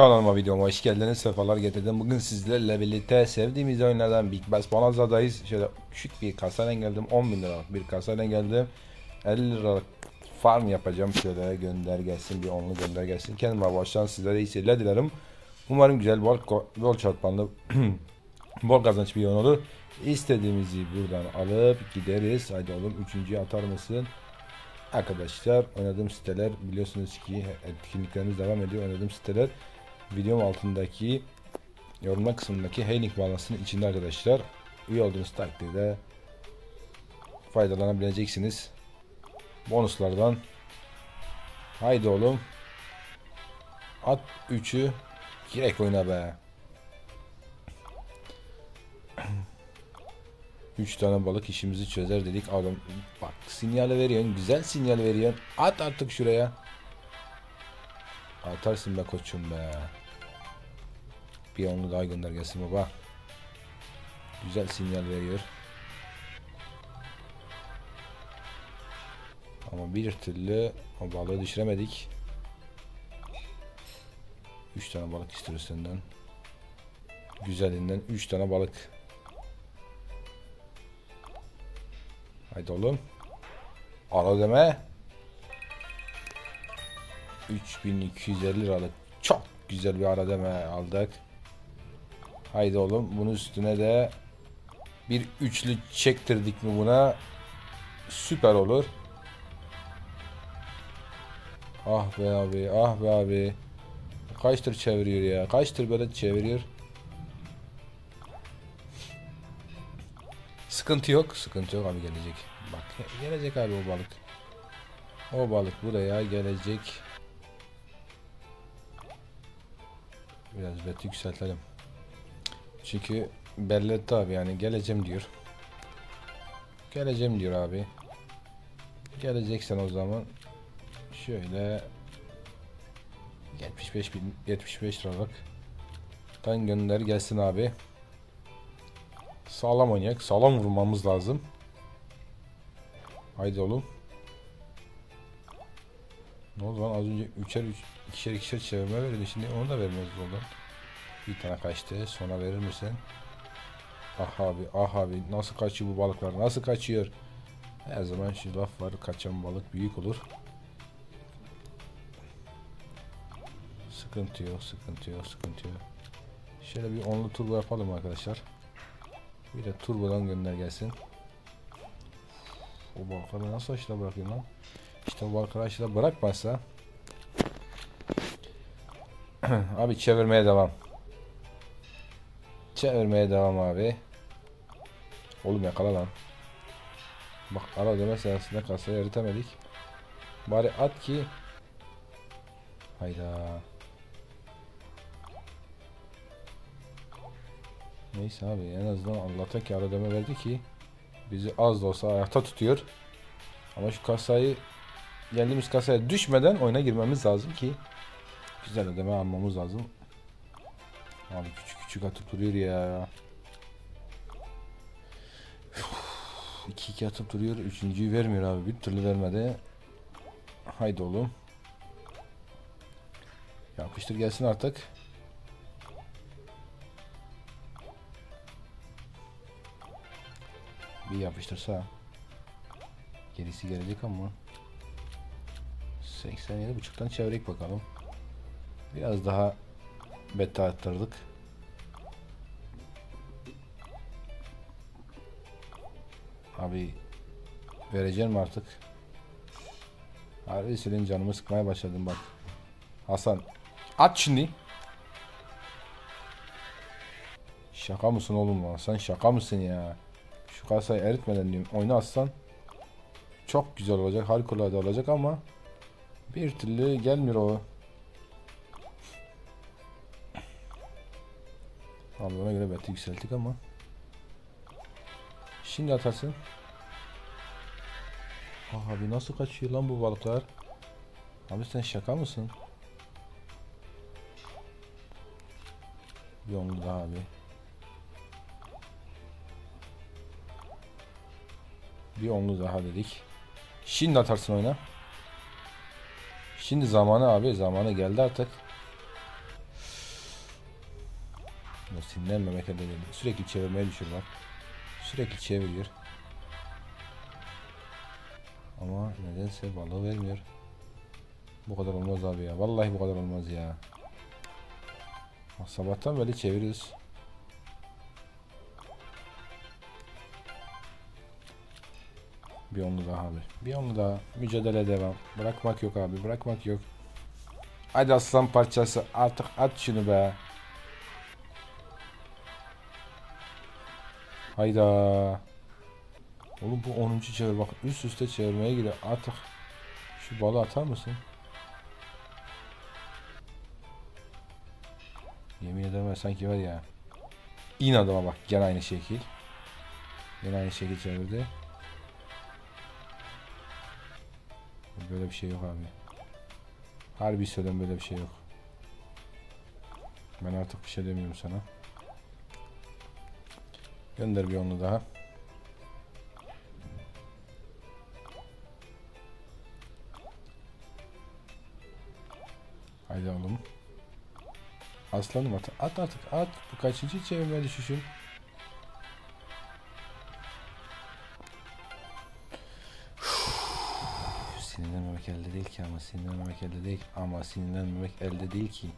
Kanalıma videoma hoş geldiniz. Sefalar getirdim. Bugün sizlerle birlikte sevdiğimiz oyunlardan Big Bass Bonanza'dayız. Şöyle küçük bir kasayla geldim. 10 bin liralık bir kasayla geldim. 50 liralık farm yapacağım. Şöyle gönder gelsin. Bir onlu gönder gelsin. Kendime baştan sizlere iyi seyirler dilerim. Umarım güzel bol, bol çarpanlı bol kazanç bir oyun olur. İstediğimizi buradan alıp gideriz. Haydi oğlum üçüncüyü atar mısın? Arkadaşlar oynadığım siteler biliyorsunuz ki etkinliklerimiz devam ediyor. Oynadığım siteler videom altındaki yorumlar kısmındaki hey link bağlantısının içinde arkadaşlar. Üye olduğunuz takdirde faydalanabileceksiniz. Bonuslardan. Haydi oğlum. At 3'ü girek oyna be. 3 tane balık işimizi çözer dedik. Adam bak sinyali veriyorsun. Güzel sinyal veriyorsun. At artık şuraya. Atarsın be koçum be. Bir onu daha gönder gelsin baba. Güzel sinyal veriyor. Ama bir türlü o balığı düşüremedik. 3 tane balık istiyoruz senden. Güzelinden 3 tane balık. Haydi oğlum. Ara deme. 3250 liralık çok güzel bir ara deme aldık. Haydi oğlum bunun üstüne de bir üçlü çektirdik mi buna süper olur. Ah be abi ah be abi. Kaç tır çeviriyor ya kaç tır böyle çeviriyor. Sıkıntı yok. Sıkıntı yok abi gelecek. Bak gelecek abi o balık. O balık buraya gelecek. Biraz beti yükseltelim. Çünkü belletti abi yani geleceğim diyor. Geleceğim diyor abi. Geleceksen o zaman şöyle 75 bin 75 liralık dan gönder gelsin abi. Sağlam oynayak. Sağlam vurmamız lazım. Haydi oğlum. Ne oldu lan az önce üçer üç, ikişer ikişer çevirme verdi şimdi onu da vermez oradan. Bir tane kaçtı sonra verir misin? Ah abi ah abi nasıl kaçıyor bu balıklar nasıl kaçıyor? Her zaman şu laf var kaçan balık büyük olur. Sıkıntı yok sıkıntı yok sıkıntı yok. Şöyle bir onlu turbo yapalım arkadaşlar. Bir de turbodan gönder gelsin. O balıkları nasıl aşağıda bırakayım lan? İşte o balıkları aşağıda bırakmazsa Abi çevirmeye devam. Çevirmeye devam abi. Oğlum yakala lan. Bak ara ödeme sırasında kasayı eritemedik. Bari at ki Hayda. Neyse abi en azından Allah'tan kâr ödeme verdi ki bizi az da olsa ayakta tutuyor. Ama şu kasayı geldiğimiz kasaya düşmeden oyuna girmemiz lazım ki güzel ödeme almamız lazım. Abi küçük küçük atıp duruyor ya. 2-2 atıp duruyor. Üçüncüyü vermiyor abi. Bir türlü vermedi. Haydi oğlum. Yapıştır gelsin artık. Bir yapıştırsa gerisi gelecek ama 87 buçuktan çevirek bakalım. Biraz daha beta attırdık. Abi vereceğim artık. Harbi senin canımı sıkmaya başladım bak. Hasan at şimdi. Şaka mısın oğlum lan? Sen şaka mısın ya? Şu kasayı eritmeden diyorum. Oyna aslan. Çok güzel olacak. Harikulade olacak ama bir türlü gelmiyor o. Ona göre beti yükselttik ama. Şimdi atarsın. Abi nasıl kaçıyor lan bu balıklar? Abi sen şaka mısın? Daha abi. Bir onlu daha dedik. Şimdi atarsın oyuna. Şimdi zamanı abi zamanı geldi artık. Sinirlenmemek değil. Sürekli çevirmeye düşür bak. Sürekli çeviriyor. Ama nedense balığı vermiyor. Bu kadar olmaz abi ya. Vallahi bu kadar olmaz ya. Bak Sabahtan beri çeviriyoruz. Bir onlu daha abi. Bir onlu daha. Mücadele devam. Bırakmak yok abi. Bırakmak yok. Hadi aslan parçası. Artık at şunu be. Hayda. Oğlum bu 10. çevir bak üst üste çevirmeye gidiyor. Artık şu balı atar mısın? Yemin ederim sanki var ya. İn adama bak gene aynı şekil. Gene aynı şekil çevirdi. Böyle bir şey yok abi. Harbi söylüyorum böyle bir şey yok. Ben artık bir şey demiyorum sana. Gönder bir onu daha. Haydi oğlum. Aslanım at. At artık at. Bu kaçıncı çevirme düşüşün? Sinirlenmemek elde değil ki ama sinirlenmemek elde değil ama sinirlenmemek elde değil ki.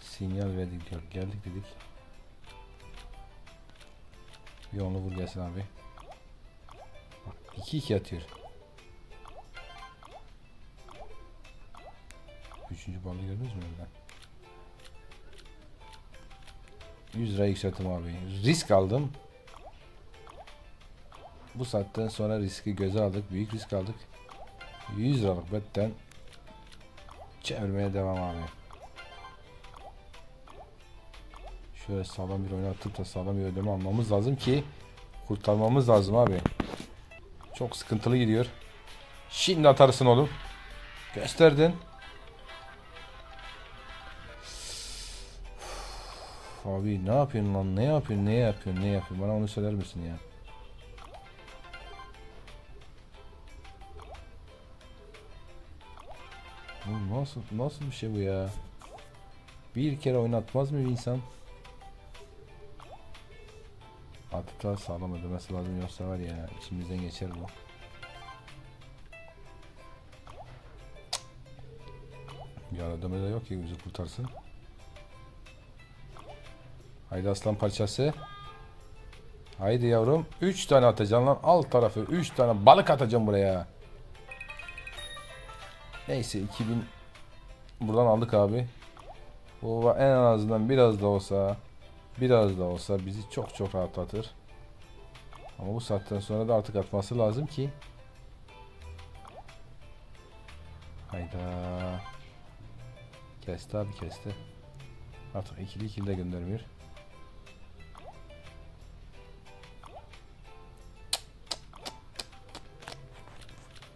Sinyal verdik diyor. Geldik dedik. Bir onu vur gelsin abi. Bak 2-2 atıyor. Üçüncü balı gördünüz mü oradan? 100 lira yükselttim abi. Risk aldım. Bu saatten sonra riski göze aldık. Büyük risk aldık. 100 liralık betten çevirmeye devam abi. Şöyle sağlam bir oyuna atıp da sağlam bir ödeme almamız lazım ki kurtarmamız lazım abi. Çok sıkıntılı gidiyor. Şimdi atarsın oğlum. Gösterdin. Abi ne yapıyorsun lan? Ne yapıyorsun? Ne yapıyorsun? Ne yapıyorsun? Bana onu söyler misin ya? Nasıl nasıl bir şey bu ya? Bir kere oynatmaz mı bir insan? Artık daha sağlam ödemesi lazım yoksa var ya içimizden geçer bu. Bir ödeme de yok ki bizi kurtarsın. Haydi aslan parçası. Haydi yavrum. 3 tane atacağım lan. Alt tarafı 3 tane balık atacağım buraya. Neyse 2000 buradan aldık abi. Bu en azından biraz da olsa biraz da olsa bizi çok çok rahatlatır. Ama bu saatten sonra da artık atması lazım ki. Hayda. Kesti abi kesti. Artık ikili ikili de göndermiyor.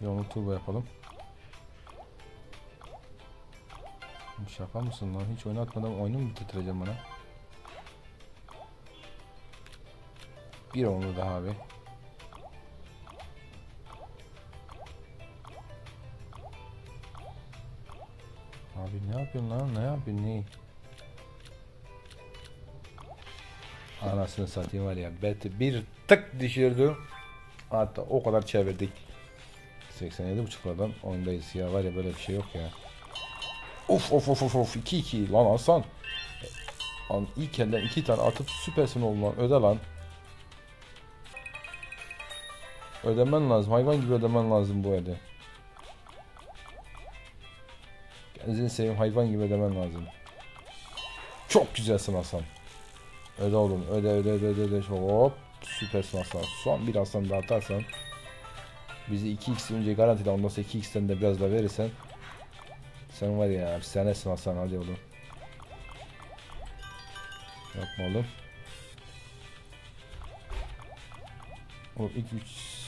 Yolunu turbo yapalım. Şaka mısın lan? Hiç oynatmadan oyunu mu bitireceğim bana? Bir onu daha abi. Abi ne yapıyorsun lan? Ne yapıyorsun? Ne? Anasını satayım var ya. Beti bir tık düşürdü. Hatta o kadar çevirdik. 87.5'lardan oyundayız ya. Var ya böyle bir şey yok ya. Of of of of of 2-2 lan Hasan. Lan ilk elden iki tane atıp süpersin oğlum lan. Öde lan. Ödemen lazım. Hayvan gibi ödemen lazım bu öde. Kendini seveyim hayvan gibi ödemen lazım. Çok güzelsin Hasan. Öde oğlum. Öde öde öde öde. öde. Hop. Süpersin Hasan. Son bir Hasan daha atarsan. Bizi 2x önce garantide ondan sonra 2x'ten de biraz da verirsen. Sen var ya efsanesin Hasan hadi oğlum. Yapma oğlum. O ilk 3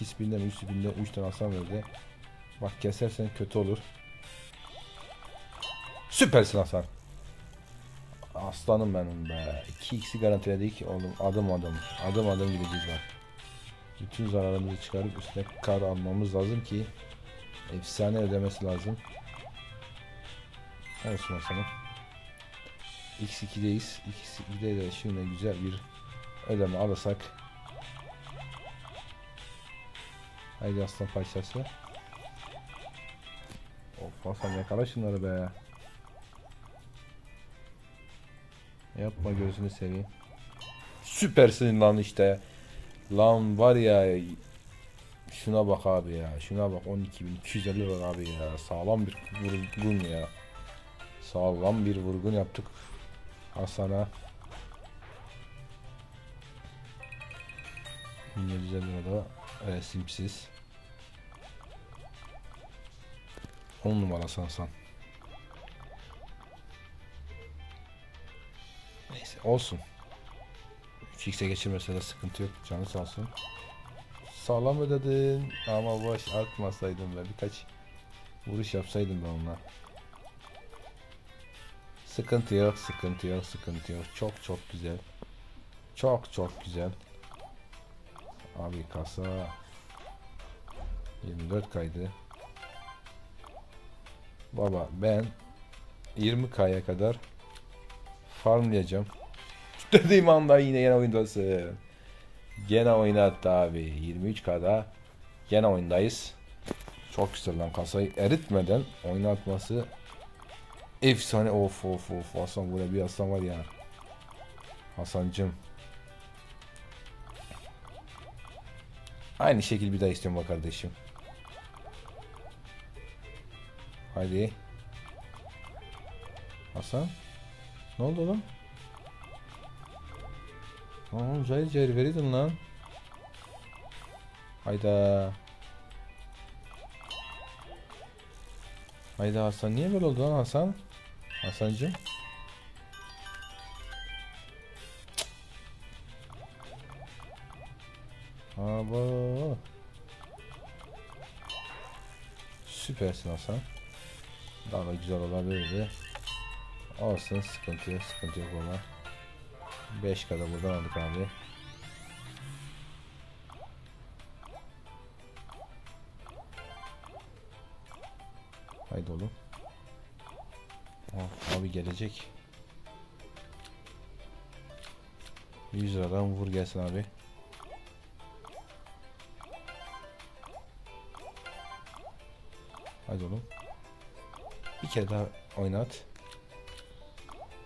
2 spinden 3 spinden 3 tane Hasan verdi. Bak kesersen kötü olur. Süpersin Hasan. Aslanım benim be. 2x'i garantiledik oğlum adım adım. Adım adım gideceğiz bak. Bütün zararımızı çıkarıp üstüne kar almamız lazım ki efsane ödemesi lazım. Olsun Hasan'ım. X2'deyiz. X2'de de şimdi güzel bir ödeme alırsak. Haydi aslan parçası. Of Hasan yakala şunları be. Yapma gözünü seveyim. Süpersin lan işte. Lan var ya şuna bak abi ya. Şuna bak 12.250 lira abi ya. Sağlam bir vurgun ya. Sağlam bir vurgun yaptık. Hasan'a. 1750 lira da e, simsiz. 10 numarası Hasan. Neyse olsun. 3x'e geçirmese de sıkıntı yok. Canı sağ olsun. Sağlam ödedin ama boş atmasaydın ve birkaç vuruş yapsaydım ben onunla. Sıkıntı yok, sıkıntı yok, sıkıntı yok. Çok çok güzel. Çok çok güzel. Abi kasa 24 kaydı. Baba ben 20k'ya kadar farmlayacağım. Dediğim anda yine yine oyundasın. Gene oynattı abi. 23k'da gene oyundayız. Çok güzel lan kasayı eritmeden oynatması efsane of of of Hasan böyle bir Hasan var ya. Hasancım. Aynı şekil bir daha istiyorum bak kardeşim. Haydi. Hasan. Ne oldu oğlum? Aa, cayır cayır verirdin lan. Hayda. Hayda Hasan niye böyle oldu lan Hasan? Hasancım. Aba. Süpersin Hasan. Daha da güzel olabilirdi. Olsun sıkıntı yok sıkıntı yok baba. 5 kadar buradan aldık abi. Haydi oğlum. Oh, abi gelecek. 100 liradan vur gelsin abi. Haydi oğlum. Bir kere daha oynat.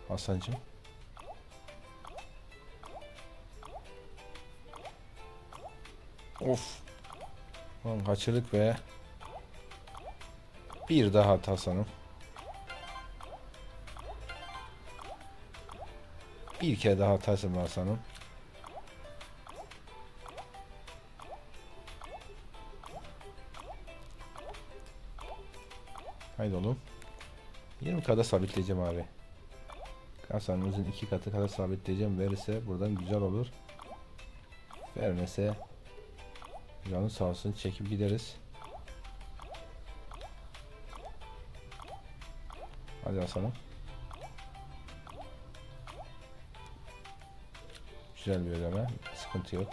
Hasancım. Of. Lan kaçırdık be. Bir daha Hasan'ım. Bir kere daha atarsın Hasan'ım. Haydi oğlum. 20 kadar sabitleyeceğim abi. Kasanımızın iki katı kadar sabitleyeceğim. Verirse buradan güzel olur. Vermese canı sağ olsun çekip gideriz. Hadi Hasan'ım. Güzel bir ödeme. Sıkıntı yok.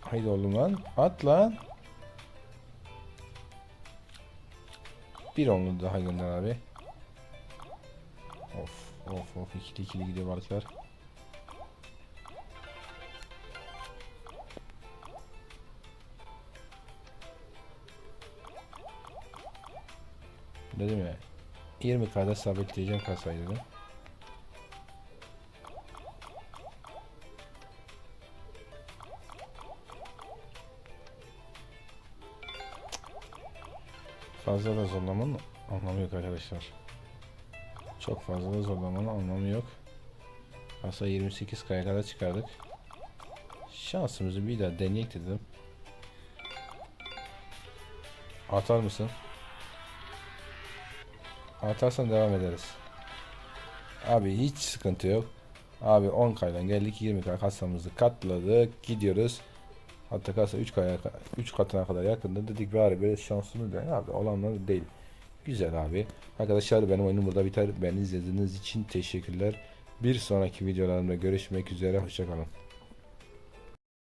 Haydi oğlum lan. At lan. Bir onlu daha gönder abi. Of of of ikili ikili gidiyor balıklar. Dedim ya 20k'da sabitleyeceğim kasayı dedim. Fazla da zorlamanın anlamı yok arkadaşlar. Çok fazla da zorlamanın anlamı yok. Aslında 28 kaya çıkardık. Şansımızı bir daha deneyek dedim. Atar mısın? Atarsan devam ederiz. Abi hiç sıkıntı yok. Abi 10 kaydan geldik 20 kay kasamızı katladık gidiyoruz. Hatta kasa 3 kaya 3 katına kadar yakında dedik bari böyle şansımız da abi olanlar değil. Güzel abi. Arkadaşlar benim oyunum burada biter. Beni izlediğiniz için teşekkürler. Bir sonraki videolarımda görüşmek üzere. Hoşçakalın.